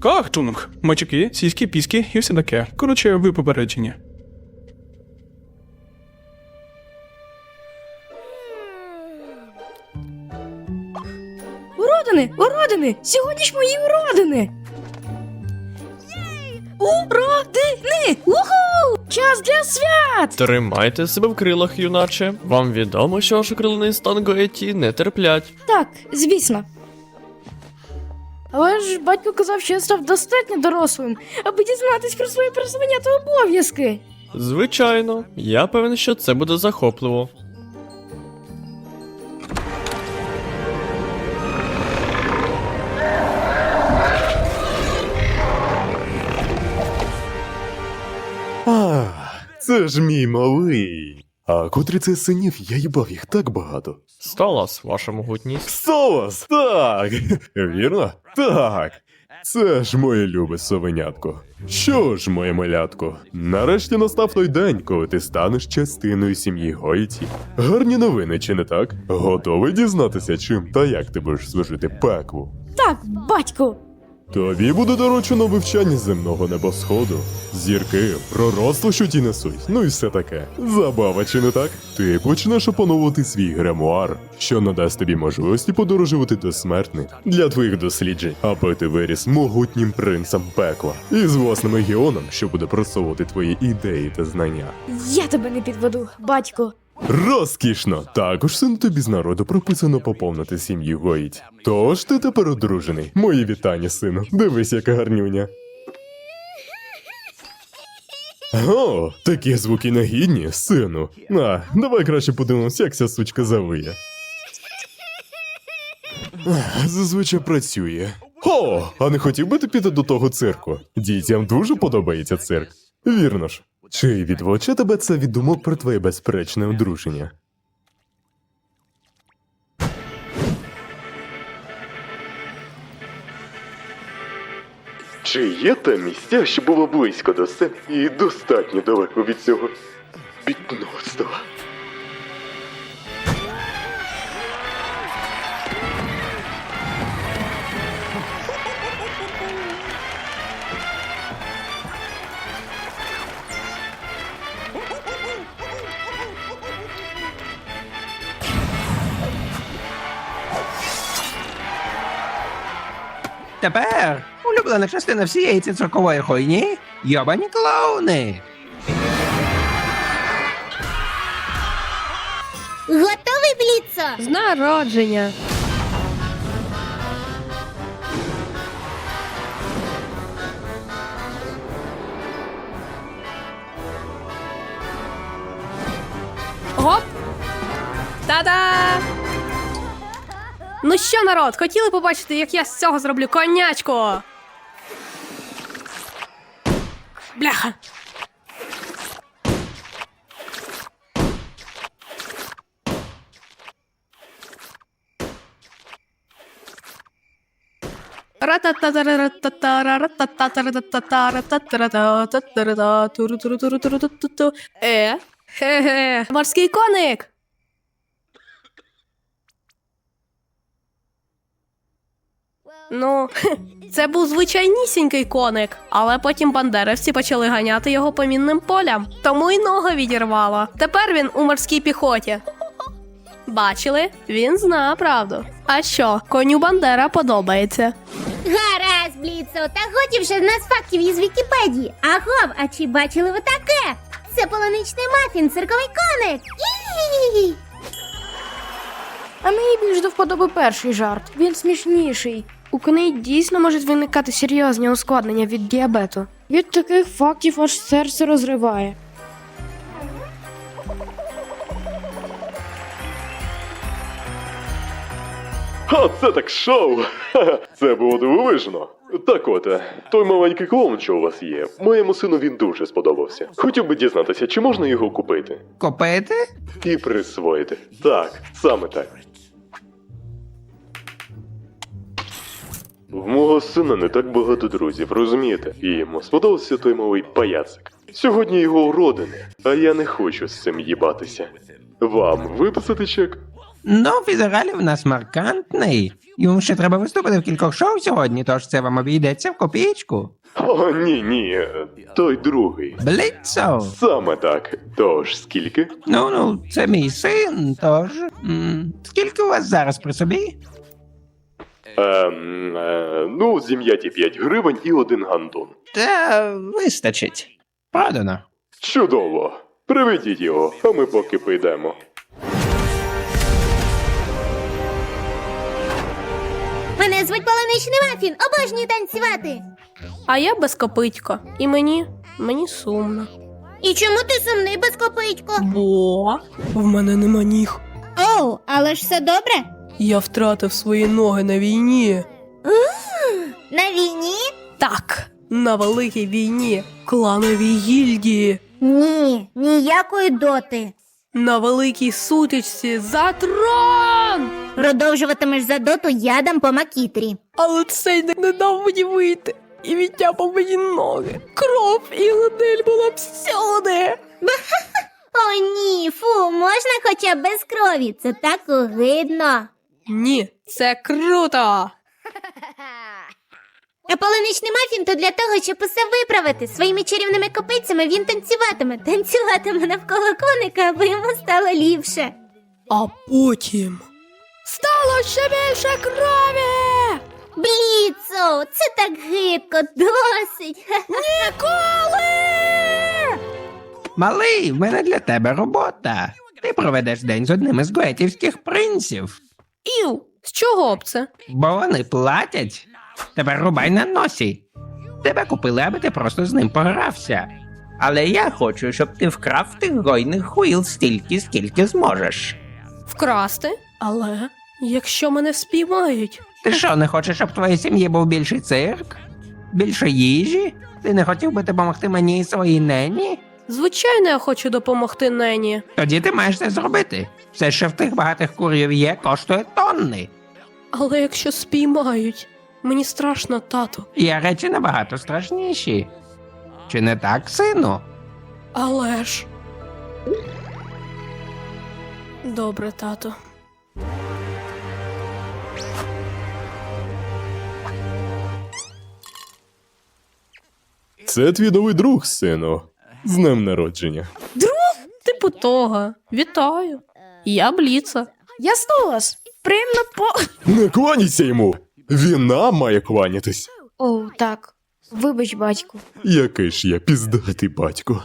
Кахтунг, мачки, сіськи, піски і все таке. Коротше, ви попереджені. Уродини! Уродини! Сьогодні ж мої уродини! Уродини! Уху! Час для свят! Тримайте себе в крилах, юначе. Вам відомо, що аж окрилений стан Гоеті не терплять. Так, звісно. Але ж батько казав, що я став достатньо дорослим, аби дізнатись про свої призвання та обов'язки. Звичайно, я певен, що це буде захопливо. А, це ж мій малий. А котрі це синів, я їбав їх так багато. Сталас, ваша могутність. Солос! Так! Вірно? Так. Це ж моє любе совенятко. Що ж, моє малятко, нарешті настав той день, коли ти станеш частиною сім'ї Гойті. Гарні новини, чи не так? Готовий дізнатися, чим та як ти будеш служити пеклу? Так, батько. Тобі буде доручено вивчання земного небосходу, зірки, пророцтво, що ті несуть, ну і все таке. Забава, чи не так? Ти почнеш опановувати свій гремуар, що надасть тобі можливості подорожувати до смертних для твоїх досліджень, аби ти виріс могутнім принцем пекла і з власним геоном, що буде просовувати твої ідеї та знання. Я тебе не підведу, батько. Розкішно! Також син тобі з народу прописано поповнити сім'ю гоїть. Тож ти тепер одружений. Мої вітання, сину. Дивись, яка гарнюня. О, такі звуки негідні, сину. А, давай краще подивимося, як ця сучка завиє. Зазвичай працює. О, а не хотів би ти піти до того цирку? Дітям дуже подобається цирк. Вірно ж. Чи відволоче тебе це від думок про твоє безперечне одруження? Чи є там місця, що було близько до себе і достатньо далеко від цього бідноцтва? Тепер улюблена частина всієї цієї циркової хуйні йобані клоуни. Готовий, Бліцо? З народження. Гоп! Та-да! Ну що, народ, хотіли побачити, як я з цього зроблю конячку? Бляха! Е? Морський коник! Ну, це був звичайнісінький коник, але потім бандерівці почали ганяти його по мінним полям, тому й ногу відірвало. Тепер він у морській піхоті. Бачили? Він зна правду. А що, коню Бандера подобається. Гаразд, Бліцо, та годі вже в нас фактів із Вікіпедії. Агов, а чи бачили ви таке? Це полуничний мафін, цирковий коник. Ій! А мені більш до вподоби перший жарт. Він смішніший. У коней дійсно можуть виникати серйозні ускладнення від діабету. Від таких фактів аж серце розриває. А це так шоу! Ха-ха, Це було дивовижно. Так от, е, той маленький клоун, що у вас є, моєму сину він дуже сподобався. Хотів би дізнатися, чи можна його купити Купити? і присвоїти. Так, саме так. В мого сина не так багато друзів, розумієте? І йому сподобався той малий паяцик. Сьогодні його уродини, а я не хочу з цим їбатися. Вам виписати чек? Ну, фізералі в нас маркантний. Йому ще треба виступити в кількох шоу сьогодні, тож це вам обійдеться в копійку. О, ні, ні, той другий. Бліцо. Саме так. Тож скільки? Ну, ну, це мій син, тож. м, скільки у вас зараз при собі? Ем, е, ну, зім'яті 5 гривень і один гандон. Та вистачить. Продано. Чудово. Приведіть його, а ми поки підемо. Мене звуть Полоничний Мафін, обожнюю танцювати. А я безкопитько. І мені. мені сумно. І чому ти сумний без копитько? Бо в мене нема ніг. Оу, але ж все добре? Я втратив свої ноги на війні. На війні? Так, на великій війні, клановій гільдії, Ні, ніякої доти. на великій сутичці за трон! Продовжуватимеш за доту ядом по макітрі. Але цей не- не дав мені вийти. І відтяпав мені ноги. Кров і гниль була всюди. О, ні, фу, можна хоча б без крові. Це так огидно. Ні, це круто. А полуничний мафін то для того, щоб усе виправити. Своїми чарівними копицями він танцюватиме, танцюватиме навколо коника, аби йому стало ліпше. А потім стало ще більше крові. Бліцо, це так гидко, досить. Малий, в мене для тебе робота. Ти проведеш день з одним із гуетівських принців, Іу, з чого б це? бо вони платять. Тепер рубай на носі. Тебе купили, аби ти просто з ним погрався. Але я хочу, щоб ти вкрав тих гойних хуїл стільки, скільки зможеш. Вкрасти? Але якщо мене спіймають, Ти що, не хочеш, щоб в твоїй сім'ї був більший цирк? Більше їжі? Ти не хотів би допомогти мені і своїй нені? звичайно, я хочу допомогти Нені. Тоді ти маєш це зробити. Все, що в тих багатих курів є, коштує тонни. Але якщо спіймають, мені страшно, тату. Є речі набагато страшніші. Чи не так, сину? Але ж. Добре, тато. Це твій новий друг, сину. З днем народження. Друг? Типу того. Вітаю. Я Бліца. Я Столас. Приємно по. Не кланяйся йому! Він нам має кланятись. О, так. Вибач, батьку. Який ж я піздатий батько.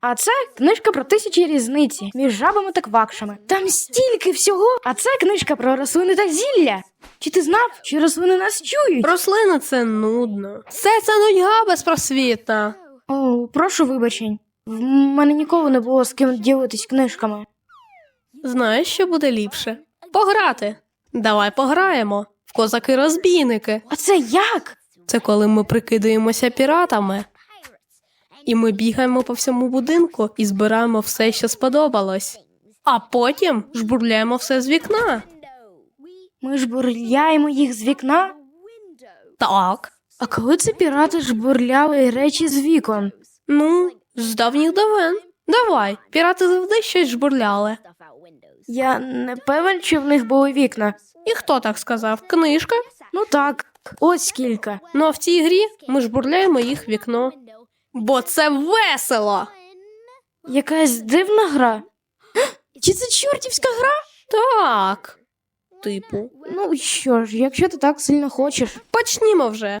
А це книжка про тисячі різниці між жабами та квакшами. Там стільки всього. А це книжка про рослини та зілля. Чи ти знав, що рослини нас чують? Рослина це нудно. Все це нудьга безпросвітна. О, прошу вибачень. В мене ніколи не було з ким ділитись книжками. Знаєш, що буде ліпше? Пограти. Давай пограємо. В козаки-розбійники. А це як? Це коли ми прикидаємося піратами. І ми бігаємо по всьому будинку і збираємо все, що сподобалось. А потім жбурляємо все з вікна. Ми жбурляємо їх з вікна? Так. А коли це пірати жбурляли речі з вікон? Ну, з давніх давен. Давай, пірати завжди щось жбурляли. Я не певен, чи в них були вікна. І хто так сказав? Книжка? Ну так, ось кілька. Ну а в цій грі ми жбурляємо їх в вікно. Бо це весело! Якась дивна гра. Чи це чортівська гра? Так. Типу. Ну що ж, якщо ти так сильно хочеш. Почнімо вже.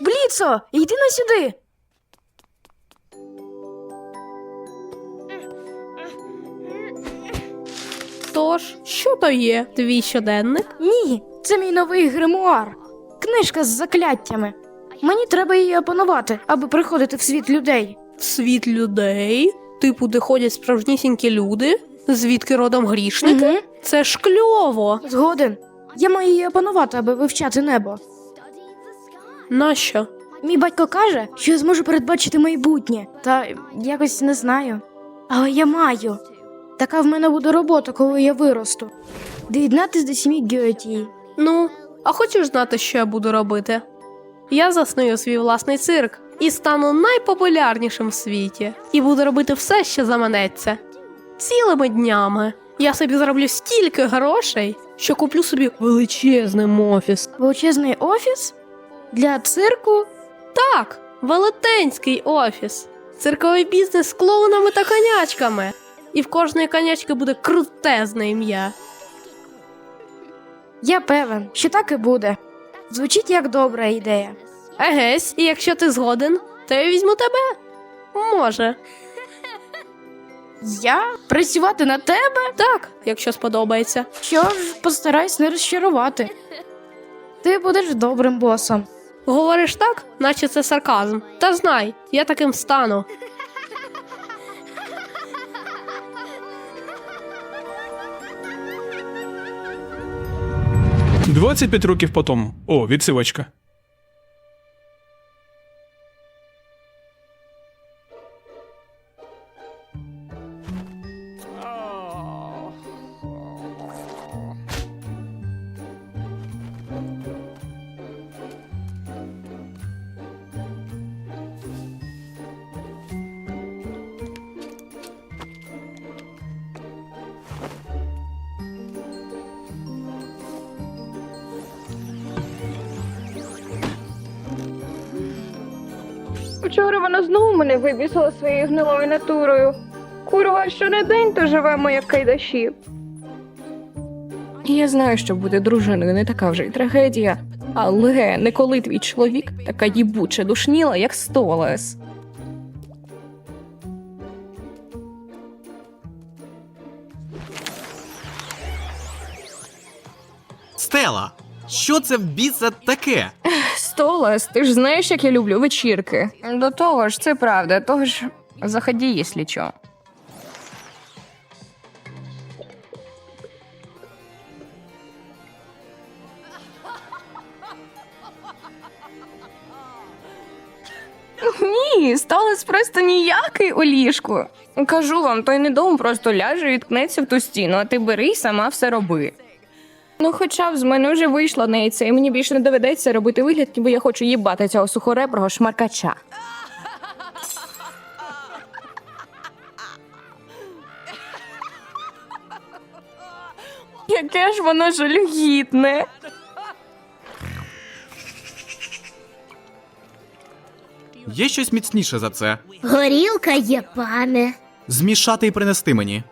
Бліцо, йди на сюди. Тож, що то є? Твій щоденник? Ні, це мій новий гримуар. Книжка з закляттями. Мені треба її опанувати, аби приходити в світ людей. В Світ людей? Типу, де ходять справжнісінькі люди? Звідки родом грішники? Мгм. Це ж кльово. Згоден. Я маю її опанувати, аби вивчати небо. Нащо? Мій батько каже, що я зможу передбачити майбутнє, та якось не знаю. Але я маю. Така в мене буде робота, коли я виросту. Доєднатись до сім'ї Гьоті. Ну, а хочеш знати, що я буду робити? Я засную свій власний цирк і стану найпопулярнішим в світі. І буду робити все, що заманеться. Цілими днями. Я собі зароблю стільки грошей, що куплю собі величезний офіс. Величезний офіс для цирку. Так, велетенський офіс. Цирковий бізнес з клоунами та конячками. І в кожної конячки буде крутезне ім'я. Я певен, що так і буде. Звучить як добра ідея. Егесь, і якщо ти згоден, то я візьму тебе. Може. Я працювати на тебе? Так, якщо сподобається. Що ж, постараюсь не розчарувати. Ти будеш добрим босом. Говориш так, наче це сарказм. Та знай, я таким стану. Двадцять п'ять років потом. О, відсилочка. Вчора вона знову мене вибісила своєю гнилою натурою. Курва, що не день, то живемо як кайдаші. Я знаю, що буде дружиною не така вже й трагедія, але не коли твій чоловік така їбуча душніла, як Столес. Стела, що це в біса таке? Столес, ти ж знаєш, як я люблю вечірки. До того ж, це правда, тож заходи, якщо що. Ні, Столес просто ніякий у ліжку. Кажу вам, той недовго просто ляже і ткнеться в ту стіну, а ти бери й сама все роби. Ну, хоча б з мене вже вийшло на яйце, і мені більше не доведеться робити вигляд, ніби я хочу їбати цього сухореброго шмаркача. Яке ж воно жалюгідне. Є щось міцніше за це. Горілка є, пане. Змішати і принести мені.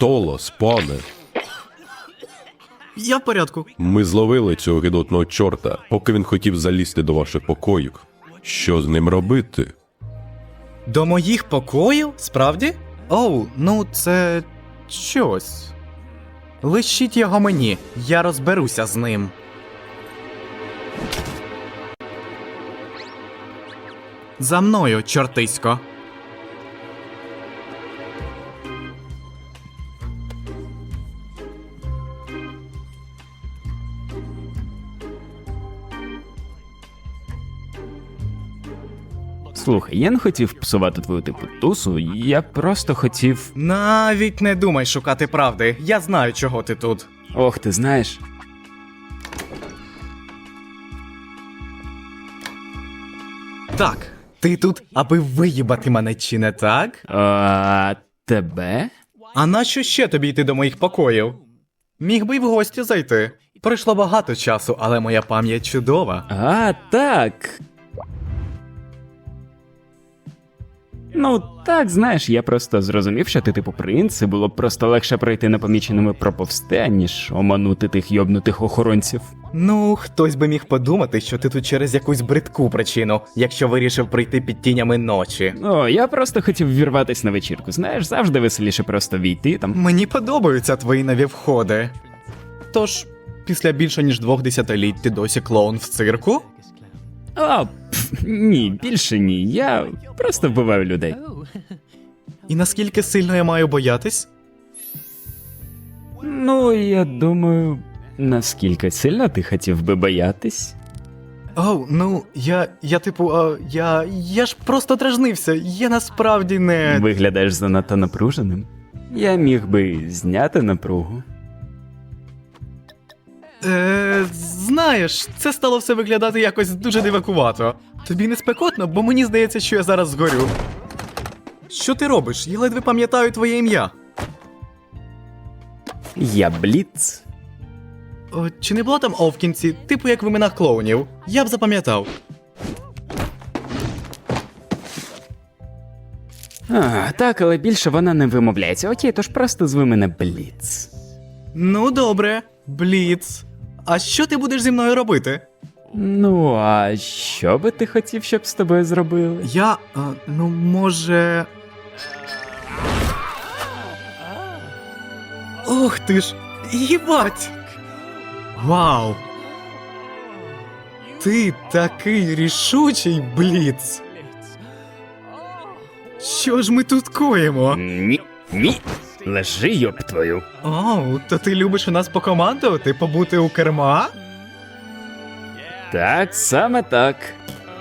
Столос, пане, Я в порядку. ми зловили цього гидотного чорта, поки він хотів залізти до ваших покоїв. Що з ним робити? До моїх покоїв? Справді? Оу, ну це щось. Лишіть його мені, я розберуся з ним. За мною, чортисько. Слухай, я не хотів псувати твою типу тусу, я просто хотів. Навіть не думай шукати правди. Я знаю, чого ти тут. Ох, ти знаєш. Так, ти тут, аби виїбати мене, чи не так? А, тебе? А нащо ще тобі йти до моїх покоїв? Міг би й в гості зайти. Пройшло багато часу, але моя пам'ять чудова. А, так. Ну, так, знаєш, я просто зрозумів, що ти типу принц, і було б просто легше пройти непоміченими проповсти, аніж оманути тих йобнутих охоронців. Ну, хтось би міг подумати, що ти тут через якусь бридку причину, якщо вирішив прийти під тінями ночі. О, я просто хотів вірватись на вечірку. Знаєш, завжди веселіше просто війти там. Мені подобаються твої нові входи. Тож, після більше ніж двох десятиліть ти досі клоун в цирку? А, пф, ні, більше ні. Я просто вбиваю людей. І наскільки сильно я маю боятись? Ну, я думаю, наскільки сильно ти хотів би боятись? Оу, ну, я. я типу, а, я. я ж просто дражнився. Я насправді не. Виглядаєш занадто напруженим. Я міг би зняти напругу. Е, знаєш, це стало все виглядати якось дуже дивакувато. Тобі не спекотно, бо мені здається, що я зараз згорю. Що ти робиш? Я ледве пам'ятаю твоє ім'я. Я Бліц. О, чи не було там О в кінці, типу як в іменах клоунів? Я б запам'ятав. А, так, але більше вона не вимовляється. Окей, тож просто зви мене Бліц. Ну, добре, Бліц. А що ти будеш зі мною робити? Ну, а що би ти хотів, щоб з тобою зробили? Я. А, ну, може. Ох ти ж! Їбать! Вау! Ти такий рішучий, Бліц! Що ж ми тут коїмо? Ні, ні. Лежи, йоб твою. Оу, то ти любиш у нас покомандувати, побути у керма? Так, саме так.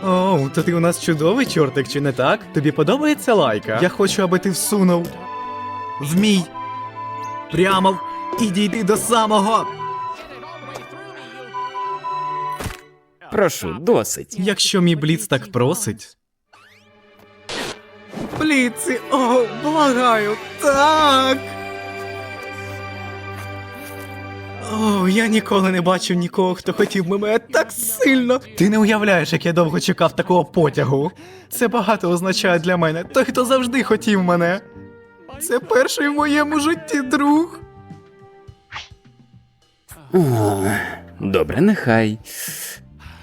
Оу, то ти у нас чудовий чортик, чи не так? Тобі подобається лайка? Я хочу, аби ти всунув. В мій. Прямо в- і дійди до самого. Прошу, досить. Якщо мій бліц так просить. Бліці, о, благаю, так. О, я ніколи не бачив нікого, хто хотів би мене так сильно. Ти не уявляєш, як я довго чекав такого потягу. Це багато означає для мене. Той, хто завжди хотів мене. Це перший в моєму житті друг. О, добре, нехай.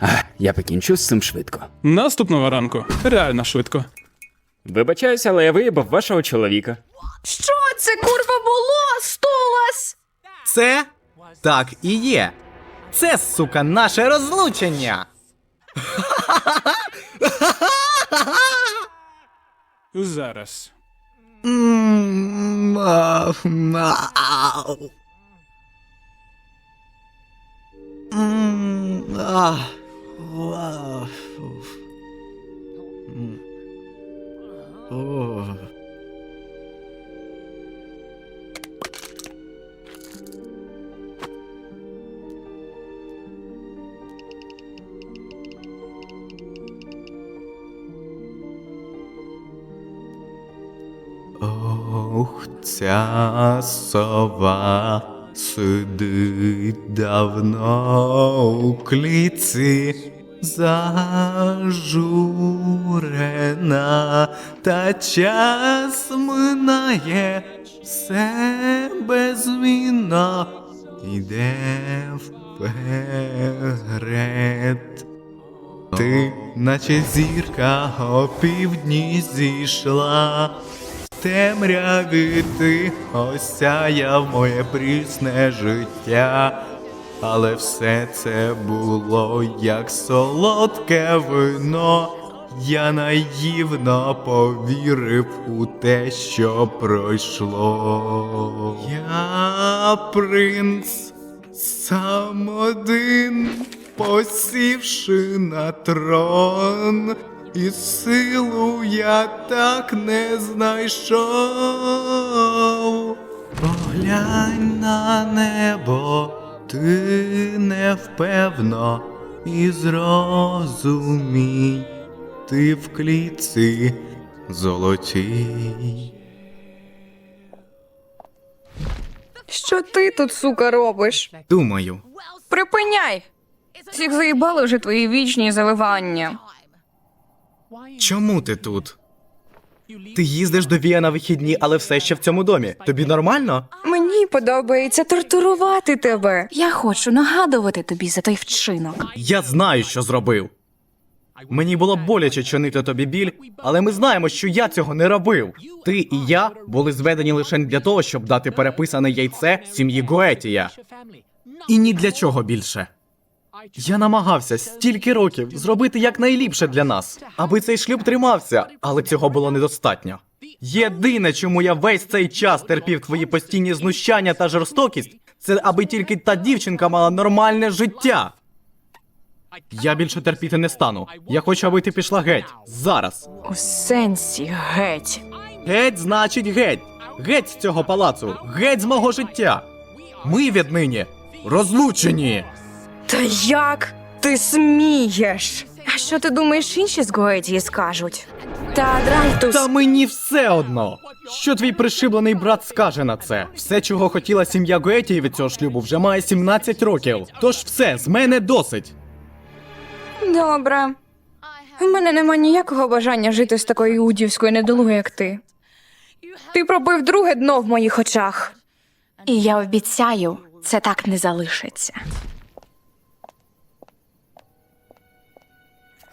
А, я покінчу з цим швидко. Наступного ранку. Реально швидко. Вибачаюся, але я виїбав вашого чоловіка. Що це курва було? Стулась! Це так і є. Це, сука, наше розлучення. Зараз. О. Ох, ця сова сидить давно у кліці, зажурена, та час минає все безвінно, йде вперед. Ти, наче зірка, опівдні зійшла. Темряві ти осяяв моє прісне життя, але все це було як солодке вино. Я наївно повірив у те, що пройшло. Я принц, сам один, посівши на трон. І силу я так не знайшов. Поглянь на небо, ти невпевно і зрозумій, ти в клітці золотій. Що ти тут, сука, робиш? Думаю, Припиняй! Всіх заїбали вже твої вічні заливання. чому ти тут? Ти їздиш до Вія на вихідні, але все ще в цьому домі. Тобі нормально? Мені подобається тортурувати тебе. Я хочу нагадувати тобі за той вчинок. Я знаю, що зробив. Мені було боляче чинити тобі біль, але ми знаємо, що я цього не робив. Ти і я були зведені лише для того, щоб дати переписане яйце сім'ї Гоетія. І ні для чого більше. Я намагався стільки років зробити якнайліпше для нас, аби цей шлюб тримався, але цього було недостатньо. Єдине, чому я весь цей час терпів твої постійні знущання та жорстокість, це аби тільки та дівчинка мала нормальне життя. Я більше терпіти не стану. Я хочу, аби ти пішла геть. Зараз. У сенсі геть. Геть значить геть. Геть з цього палацу. Геть з мого життя. Ми віднині розлучені. Та як ти смієш? А що ти думаєш, інші з Гоетії скажуть? Та Драйтус... Та мені все одно. Що твій пришиблений брат скаже на це? Все, чого хотіла сім'я Гоетії від цього шлюбу, вже має 17 років. Тож все, з мене досить. Добре. У мене нема ніякого бажання жити з такою удівською недолугою, як ти. Ти пробив друге дно в моїх очах. І я обіцяю, це так не залишиться.